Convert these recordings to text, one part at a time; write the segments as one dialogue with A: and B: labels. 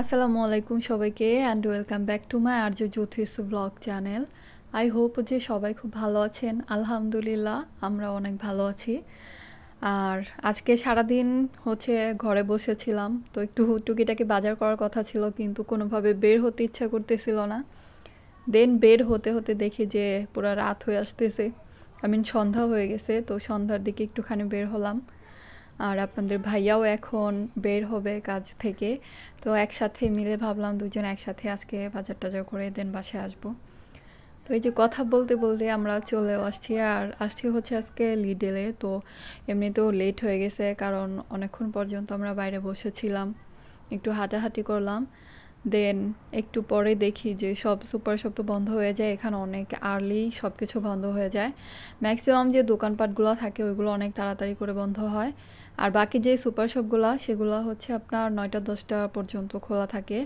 A: আসসালামু আলাইকুম সবাইকে and welcome back to my Arya Jyotish blog channel I hope যে সবাই খুব ভালো আছেন। আলহামদুলিল্লাহ, আমরা অনেক ভালো আছি। আর আজকে সারাদিন হচ্ছে ঘরে বসেছিলাম, তো একটু টুকিটাকি বাজার করার কথা ছিল, কিন্তু কোনোভাবে বের হতে ইচ্ছা করতেছিল না। দেন বের হতে হতে দেখি যে পুরো রাত হয়ে আসতেছে। আই মিন সন্ধ্যা হয়ে গেছে, তো সন্ধ্যার দিকে একটুখানি বের হলাম। আর আপনাদের ভাইয়াও এখন বের হবে কাজ থেকে। তো একসাথে মিলে ভাবলাম দুজন একসাথে আজকে বাজার টাজার করে দেন বাসায় আসব। তো এই যে কথা বলতে বলতে আমরা চলেও আসছি আর আসছি হচ্ছে আজকে লিডেলে তো এমনিতেও লেট হয়ে গেছে কারণ অনেকক্ষণ পর্যন্ত আমরা বাইরে বসেছিলাম। একটু হাঁটাহাঁটি করলাম। দেন একটু পরে দেখি যে সব সুপার শপ তো বন্ধ হয়ে যায়, এখানে অনেক আর্লি সব কিছু বন্ধ হয়ে যায়। ম্যাক্সিমাম যে দোকানপাটগুলো থাকে, ওইগুলো অনেক তাড়াতাড়ি করে বন্ধ হয়। আর বাকি যে সুপার শপগুলো, সেগুলো হচ্ছে আপনার নয়টা দশটা পর্যন্ত খোলা থাকে।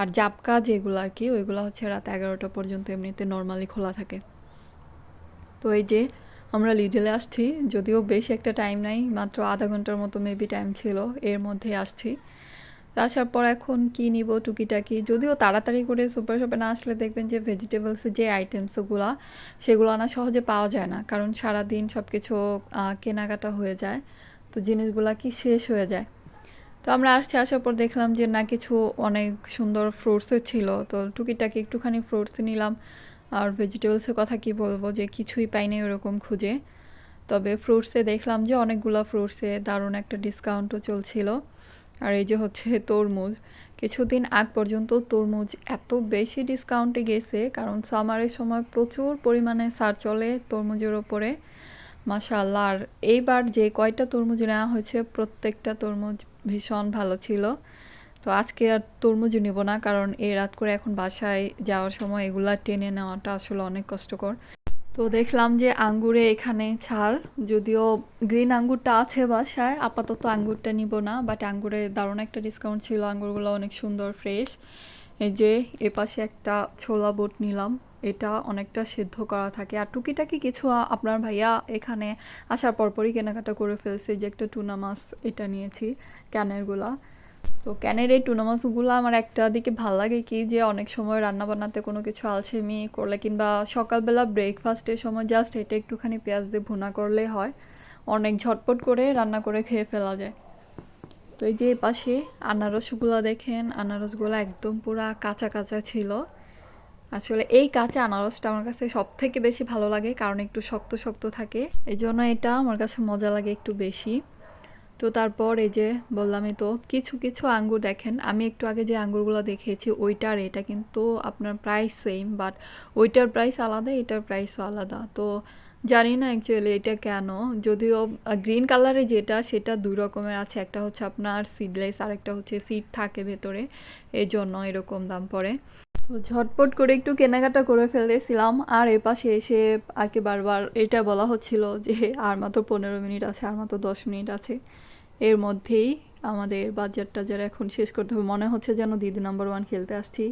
A: আর জাপকা যেগুলো আর কি, ওইগুলো হচ্ছে রাত এগারোটা পর্যন্ত এমনিতে নর্মালি খোলা থাকে। তো এই যে আমরা লিডেলে আসছি, যদিও বেশি একটা টাইম নাই, মাত্র আধা ঘণ্টার মতো মেবি টাইম ছিল, এর মধ্যে আসছি। আসার পর এখন কী নিব, টুকিটাকি, যদিও তাড়াতাড়ি করে সুপার শপে না আসলে দেখবেন যে ভেজিটেবলসের যে আইটেমসগুলো সেগুলো আনা সহজে পাওয়া যায় না। কারণ সারাদিন সব কিছু কেনাকাটা হয়ে যায়। তো জিনিসগুলো কি শেষ হয়ে যায়? তো আমরা আসছি, আসার পর দেখলাম যে না কিছু অনেক সুন্দর ফ্রুটসও ছিল। তো টুকিটাকি একটুখানি ফ্রুটস নিলাম। আর ভেজিটেবলসের কথা কি বলব যে কিছুই পাইনি ওরকম খুঁজে। তবে ফ্রুটসে দেখলাম যে অনেকগুলো ফ্রুটসে দারুণ একটা ডিসকাউন্টও চলছিল। আর এই যে হচ্ছে তরমুজ। কিছুদিন আগ পর্যন্ত তরমুজ এত বেশি ডিসকাউন্টে গেছে, কারণ সামারের সময় প্রচুর পরিমাণে সার চলে তরমুজের ওপরে। মাশাআল্লাহ। আর এইবার যে কয়টা তরমুজ নেওয়া হয়েছে, প্রত্যেকটা তরমুজ ভীষণ ভালো ছিল। তো আজকে আর তরমুজ নিব না, কারণ এই রাত করে এখন বাসায় যাওয়ার সময় এগুলা টেনে নেওয়াটা আসলে অনেক কষ্টকর। তো দেখলাম যে আঙ্গুরে এখানে ছাড়, যদিও গ্রিন আঙ্গুরটা আছে বাসায়, আপাতত আঙ্গুরটা নিব না বাট আঙ্গুরে দারুণ একটা ডিসকাউন্ট ছিল, আঙ্গুরগুলো অনেক সুন্দর ফ্রেশ এই যে এ পাশে একটা ছোলা বোট নিলাম। এটা অনেকটা সিদ্ধ করা থাকে। আর টুকিটাকি কিছু আপনার ভাইয়া এখানে আসার পরপরই কেনাকাটা করে ফেলছে। যে একটা টুনা মাছ এটা নিয়েছি, ক্যানেরগুলা। তো ক্যানের এই টুনা মাছগুলো আমার একটা দিকে ভালো লাগে কি যে, অনেক সময় রান্না বান্নাতে কোনো কিছু আলসেমি করলে কিংবা সকালবেলা ব্রেকফাস্টের সময় জাস্ট এটা একটুখানি পেঁয়াজ দিয়ে ভুনা করলে হয়। অনেক ঝটপট করে রান্না করে খেয়ে ফেলা যায়। তো এই যে পাশে আনারসগুলো দেখেন, আনারসগুলো একদম পুরা কাঁচা কাঁচা ছিল। আসলে এই কাঁচা আনারসটা আমার কাছে সব থেকে বেশি ভালো লাগে, কারণ একটু শক্ত শক্ত থাকে। এই জন্য এটা আমার কাছে মজা লাগে একটু বেশি। তো তারপর এই যে বললামই তো, কিছু কিছু আঙ্গুর দেখেন। আমি একটু আগে যে আঙ্গুরগুলো দেখিয়েছি, ওইটার এটা কিন্তু আপনার প্রাইস সেম বাট ওইটার প্রাইস আলাদা, এটার প্রাইসও আলাদা। তো জানি না অ্যাকচুয়ালি এটা কেন, যদিও গ্রিন কালারে যেটা, সেটা দুই রকমের আছে। একটা হচ্ছে আপনার সিডলেস আর একটা হচ্ছে সিড থাকে ভেতরে। এই জন্য এরকম দাম পড়ে। তো ঝটপট করে একটু কেনাকাটা করে ফেলেছিলাম। আর এ পাশে এসে আর কি বারবার এটা বলা হচ্ছিল যে আর মাত্র পনেরো মিনিট আছে, আর মাত্র দশ মিনিট আছে। এর মধ্যেই আমাদের বাজার টাজার এখন শেষ করতে হবে। মনে হচ্ছে যেন দিদি নাম্বার ওয়ান খেলতে আসছি।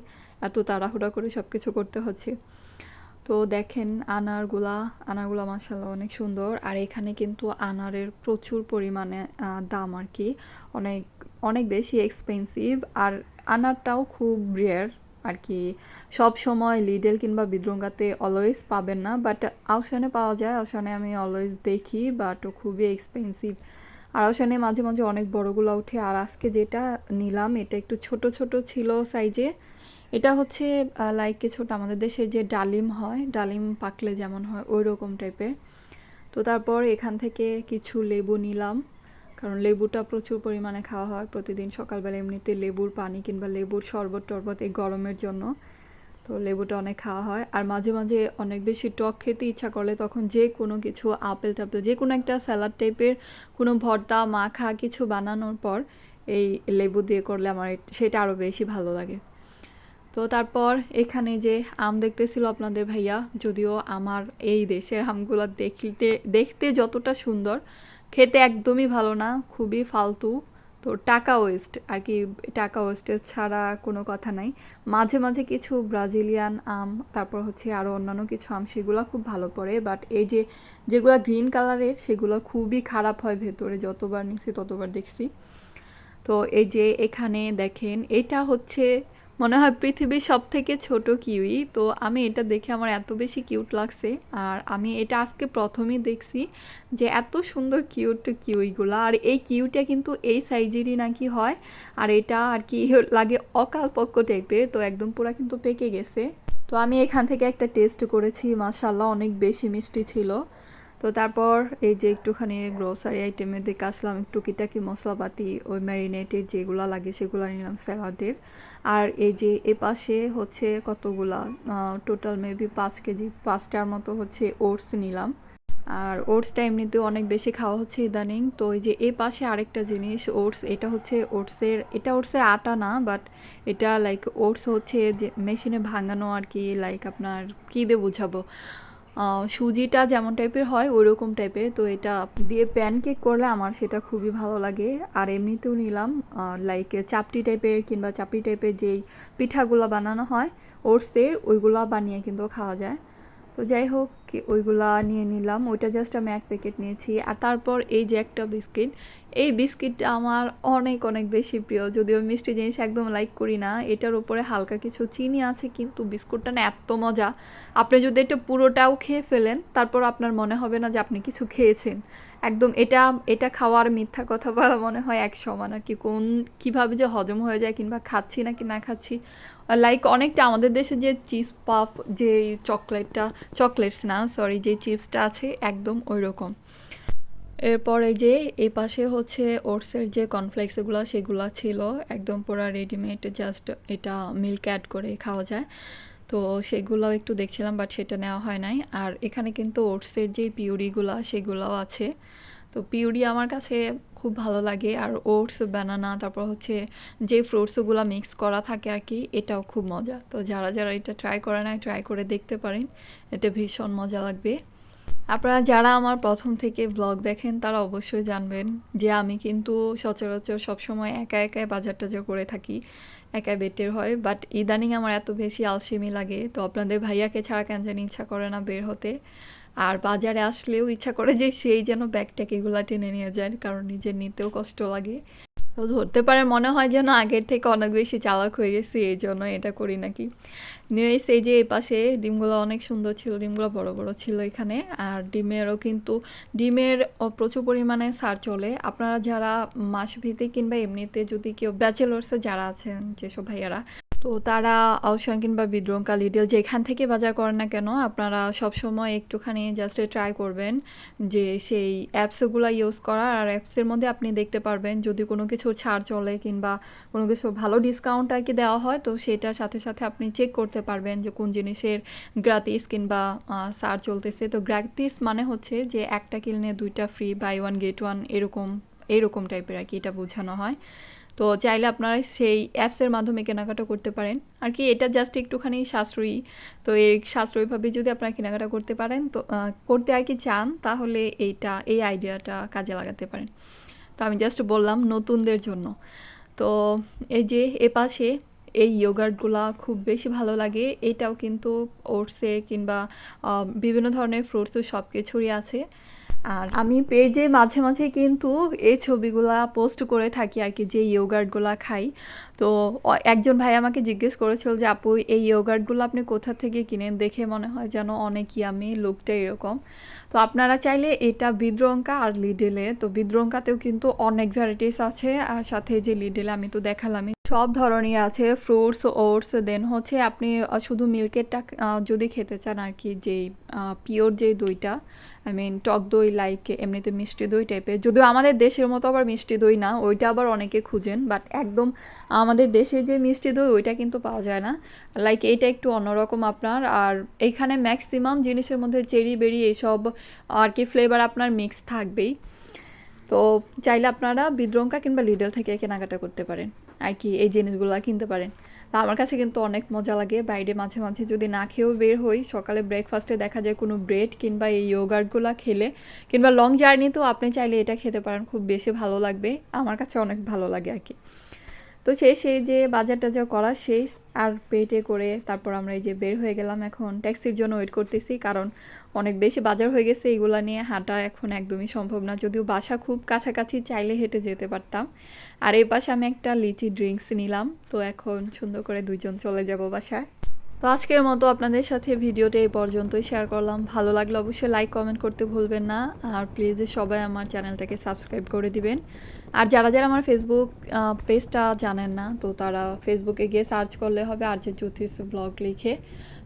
A: এত তাড়াহুড়া করে সব কিছু করতে হচ্ছে। তো দেখেন আনারগুলা আনারগুলা মাসাল্লাহ অনেক সুন্দর। আর এখানে কিন্তু আনারের প্রচুর পরিমাণে দাম আর কি অনেক অনেক বেশি এক্সপেন্সিভ আর আনারটাও খুব রেয়ার আর কি। সব সময় লিডেল কিংবা বিদ্রঙ্গাতে অলওয়েজ পাবেন না বাট আউশানে পাওয়া যায়। আউশানে আমি অলওয়েজ দেখি বাট খুবই এক্সপেন্সিভ আর আউশানে মাঝে মাঝে অনেক বড়গুলো উঠে আর আজকে যেটা নিলাম, এটা একটু ছোট ছোট ছিল সাইজে এটা হচ্ছে লাইক কিছুটা আমাদের দেশে যে ডালিম হয়, ডালিম পাকলে যেমন হয় ওই রকম টাইপের তো তারপর এখান থেকে কিছু লেবু নিলাম। কারণ লেবুটা প্রচুর পরিমাণে খাওয়া হয় প্রতিদিন সকালবেলা এমনিতে লেবুর পানি কিংবা লেবুর শরবত টরবত এই গরমের জন্য। তো লেবুটা অনেক খাওয়া হয়। আর মাঝে মাঝে অনেক বেশি টক খেতে ইচ্ছা করলে তখন যে কোনো কিছু আপেল টাপেল যে কোনো একটা স্যালাড টাইপের কোনো ভর্তা, মাখা কিছু বানানোর পর এই লেবু দিয়ে করলে আমার সেটা আরও বেশি ভালো লাগে। তো তারপর এখানে যে আম দেখতেছিল আপনাদের ভাইয়া, যদিও আমার এই দেশের আমগুলো দেখতে দেখতে যতটা সুন্দর খেতে একদমই ভালো না, খুবই ফালতু। তো টাকা ওয়েস্ট আর কি টাকা ওয়েস্টের ছাড়া কোনো কথা নাই। মাঝে মাঝে কিছু ব্রাজিলিয়ান আম, তারপর হচ্ছে আরও অন্যান্য কিছু আম, সেগুলো খুব ভালো পড়ে। বাট এই যে যেগুলো গ্রিন কালারের সেগুলো খুবই খারাপ হয় ভেতরে, যতবার নিছি ততবার দেখছি। তো এই যে এখানে দেখেন, এটা হচ্ছে মনে হয় পৃথিবীর সব থেকে ছোট কিউই। তো আমি এটা দেখে আমার এত বেশি কিউট লাগছে। আর আমি এটা আজকে প্রথমেই দেখছি যে এত সুন্দর কিউট কিউইগুলো। আর এই কিউটা কিন্তু এই সাইজেরই নাকি হয়। আর এটা আর কি লাগে অকালপক্ষ টাইপের তো একদম পুরা কিন্তু পেকে গেছে। তো আমি এখান থেকে একটা টেস্ট করেছি। মাসাল্লাহ অনেক বেশি মিষ্টি ছিল। তো তারপর এই যে একটুখানি গ্রোসারি আইটেমের দিকে আসলাম, একটু কিটাকি মশলাপাতি, ওই ম্যারিনেটের যেগুলো লাগে সেগুলো নিলাম স্যালাডের আর এই যে এ পাশে হচ্ছে কতগুলা টোটাল মেবি পাঁচ কেজি, পাঁচটার মতো হচ্ছে ওটস নিলাম। আর ওটসটা এমনিতে অনেক বেশি খাওয়া হচ্ছে ইদানিং, তো এই যে এ পাশে আরেকটা জিনিস ওটস এটা হচ্ছে ওটসের এটা ওটসের আটা না বাট এটা লাইক ওটস হচ্ছে মেশিনে ভাঙানো আর কি লাইক আপনার কী দিয়ে বুঝাবো? সুজিটা যেমন টাইপের হয়, ওইরকম টাইপের তো এটা দিয়ে প্যানকেক করলে আমার সেটা খুবই ভালো লাগে। আর এমনিতেও নিলাম লাইক চাপটি টাইপের কিংবা চাপটি টাইপের যেই পিঠাগুলো বানানো হয়, ওটসের, ওইগুলো বানিয়ে কিন্তু খাওয়া যায়। তো যাই হোক ওইগুলা নিয়ে নিলাম। ওইটা জাস্ট আমি এক প্যাকেট নিয়েছি। আর তারপর এই যে একটা বিস্কিট, এই বিস্কিটটা আমার অনেক অনেক বেশি প্রিয়। যদিও মিষ্টি জিনিস একদম লাইক করি না, এটার উপরে হালকা কিছু চিনি আছে, কিন্তু বিস্কুটটা না এত মজা। আপনি যদি এটা পুরোটাও খেয়ে ফেলেন, তারপর আপনার মনে হবে না যে আপনি কিছু খেয়েছেন। একদম এটা এটা খাওয়ার মিথ্যা কথা বলা মনে হয় এক সমান আর কি। কোন, কীভাবে যে হজম হয়ে যায় কিংবা খাচ্ছি নাকি না খাচ্ছি। লাইক অনেকটা আমাদের দেশে যে চিপস পাফ, যে চকলেটটা, চকলেটস না সরি যে চিপসটা আছে একদম ওই রকম এরপরে যে, এই পাশে হচ্ছে ওটসের যে কর্নফ্লেক্সগুলো সেগুলো ছিল, একদম পুরো রেডিমেড জাস্ট এটা মিল্ক অ্যাড করে খাওয়া যায়। তো সেগুলোও একটু দেখছিলাম বাট সেটা নেওয়া হয় নাই। আর এখানে কিন্তু ওটসের যে পিউরিগুলো, সেগুলাও আছে। তো পিউরি আমার কাছে খুব ভালো লাগে। আর ওটস বানানা তারপর হচ্ছে যে ফ্রুটসগুলো মিক্স করা থাকে আর কি এটাও খুব মজা। তো যারা যারা এটা ট্রাই করে নাই ট্রাই করে দেখতে পারেন। এটা ভীষণ মজা লাগবে। আপনারা যারা আমার প্রথম থেকে ব্লগ দেখেন, তারা অবশ্যই জানবেন যে আমি কিন্তু সচরাচর সবসময় একা একাই বাজার টাজার করে থাকি একা বেটের হয়। বাট ইদানিং আমার এত বেশি আলসেমি লাগে, তো আপনাদের ভাইয়াকে ছাড়া কেন জানি ইচ্ছা করে না বের হতে। আর বাজারে আসলেও ইচ্ছা করে যে সেই যেন ব্যাগট্যাগ এগুলা টেনে নিয়ে যায়, কারণ নিজের নিতেও কষ্ট লাগে। তো ধরতে পারে মনে হয় যেন আগের থেকে অনেক বেশি চালাক হয়ে গেছি, এই জন্য এটা করি নাকি। নিয়ে এই যে এই পাশে ডিমগুলো অনেক সুন্দর ছিল, ডিমগুলো বড় বড় ছিল এখানে। আর ডিমেরও কিন্তু, ডিমের প্রচুর পরিমাণে সার চলে। আপনারা যারা মাস ভিতে কিংবা এমনিতে যদি কেউ ব্যাচেলর্সে যারা আছেন, যেসব ভাইয়ারা তো তারা আউশান কিংবা বিদ্রঙ্কা লিডল যেখান থেকে বাজার করেন না কেন, আপনারা সবসময় একটুখানি জাস্ট ট্রাই করবেন যে সেই অ্যাপসগুলো ইউজ করার। আর অ্যাপসের মধ্যে আপনি দেখতে পারবেন যদি কোনো কিছু ছাড় চলে কিংবা কোনো কিছু ভালো ডিসকাউন্ট আর কি দেওয়া হয়, তো সেটার সাথে সাথে আপনি চেক করতে পারবেন যে কোন জিনিসের গ্রাতিস কিংবা সার চলতেছে। তো গ্রাতিস মানে হচ্ছে যে একটা কিনলে দুইটা free buy one get one এরকম এরকম টাইপের আর কি এটা বোঝানো হয়। তো চাইলে আপনারা সেই অ্যাপসের মাধ্যমে কেনাকাটা করতে পারেন। আর কি এটা জাস্ট একটুখানি সাশ্রয়ী। তো এই সাশ্রয়ীভাবে যদি আপনারা কেনাকাটা করতে পারেন, তো করতে আর কি চান, তাহলে এইটা, এই আইডিয়াটা কাজে লাগাতে পারেন। তো আমি জাস্ট বললাম নতুনদের জন্য। তো এই যে এ পাশে এই ইয়োগার্টগুলা খুব বেশি ভালো লাগে। এটাও কিন্তু ওটসে কিংবা বিভিন্ন ধরনের ফ্রুটসও সব কিছুরই আছে। আর আমি পেজে মাঝে মাঝে কিন্তু এই ছবিগুলা পোস্ট করে থাকি আর কি, যে ইয়োগার্টগুলা খাই। তো একজন ভাই আমাকে জিজ্ঞেস করেছিল যে, আপু, এই ইয়োগার্টগুলো আপনি কোথা থেকে কিনেন? দেখে মনে হয় যেন অনেকই আমি লুকটা এরকম। তো আপনারা চাইলে এটা বিদ্রঙ্কা আর লিডেলে তো বিদ্রঙ্কাতেও কিন্তু অনেক ভ্যারাইটিস আছে। আর সাথে যে লিডেলে আমি তো দেখালামই। সব ধরনের আছে ফ্রুটস ওটস দেন হচ্ছে আপনি শুধু মিল্কেরটা যদি খেতে চান আর কি যেই পিওর যে দইটা আই মিন টক দই লাইক এমনিতে মিষ্টি দই টাইপের যদিও আমাদের দেশের মতো আবার মিষ্টি দই না, ওইটা আবার অনেকে খুঁজেন বাট একদম আমাদের দেশে যে মিষ্টি দই, ওইটা কিন্তু পাওয়া যায় না। লাইক এইটা একটু অন্যরকম আপনার, আর এইখানে ম্যাক্সিমাম জিনিসের মধ্যে চেরি, বেরি এইসব, আর কি ফ্লেভার আপনার মিক্স থাকবেই। তো চাইলে আপনারা বিদ্রঙ্কা কিংবা লিডল থেকে কেনাকাটা করতে পারেন। আর কি এই জিনিসগুলো কিনতে পারেন। তা আমার কাছে কিন্তু অনেক মজা লাগে। বাইরে মাঝে মাঝে যদি না খেয়েও বের হই, সকালে ব্রেকফাস্টে দেখা যায় কোনো ব্রেড কিংবা এই ইয়োগার্টগুলো খেলে, কিংবা লং জার্নি তো আপনি চাইলে এটা খেতে পারেন, খুব বেশি ভালো লাগবে। আমার কাছে অনেক ভালো লাগে আর কি। তো সেই সেই যে বাজার টাজার করা শেষ, আর পেটে করে তারপর আমরা এই যে বের হয়ে গেলাম এখন ট্যাক্সির জন্য ওয়েট করতেছি, কারণ অনেক বেশি বাজার হয়ে গেছে, এগুলো নিয়ে হাঁটা এখন একদমই সম্ভব না। যদিও বাসা খুব কাছাকাছি, চাইলে হেঁটে যেতে পারতাম। আর এই পাশে আমি একটা লিচি ড্রিঙ্কস নিলাম, তো এখন সুন্দর করে দুজন চলে যাব বাসায়। তো আজকের মতো আপনাদের সাথে ভিডিওটা এই পর্যন্তই শেয়ার করলাম। ভালো লাগলে অবশ্যই লাইক কমেন্ট করতে ভুলবেন না। আর প্লিজ সবাই আমার চ্যানেলটাকে সাবস্ক্রাইব করে দিবেন। আর যারা যারা আমার ফেসবুক পেজটা জানেন না, তো তারা ফেসবুকে গিয়ে সার্চ করলে হবে আর যে জ্যোতিষ ব্লগ লিখে।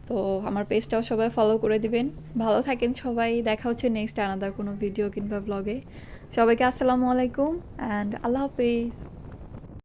A: তো আমার পেজটাও সবাই ফলো করে দিবেন। ভালো থাকেন সবাই। দেখা হচ্ছে নেক্সট আনাদার কোনো ভিডিও কিংবা ব্লগে সবাইকে আসসালামু আলাইকুম অ্যান্ড আল্লাহ হাফিজ।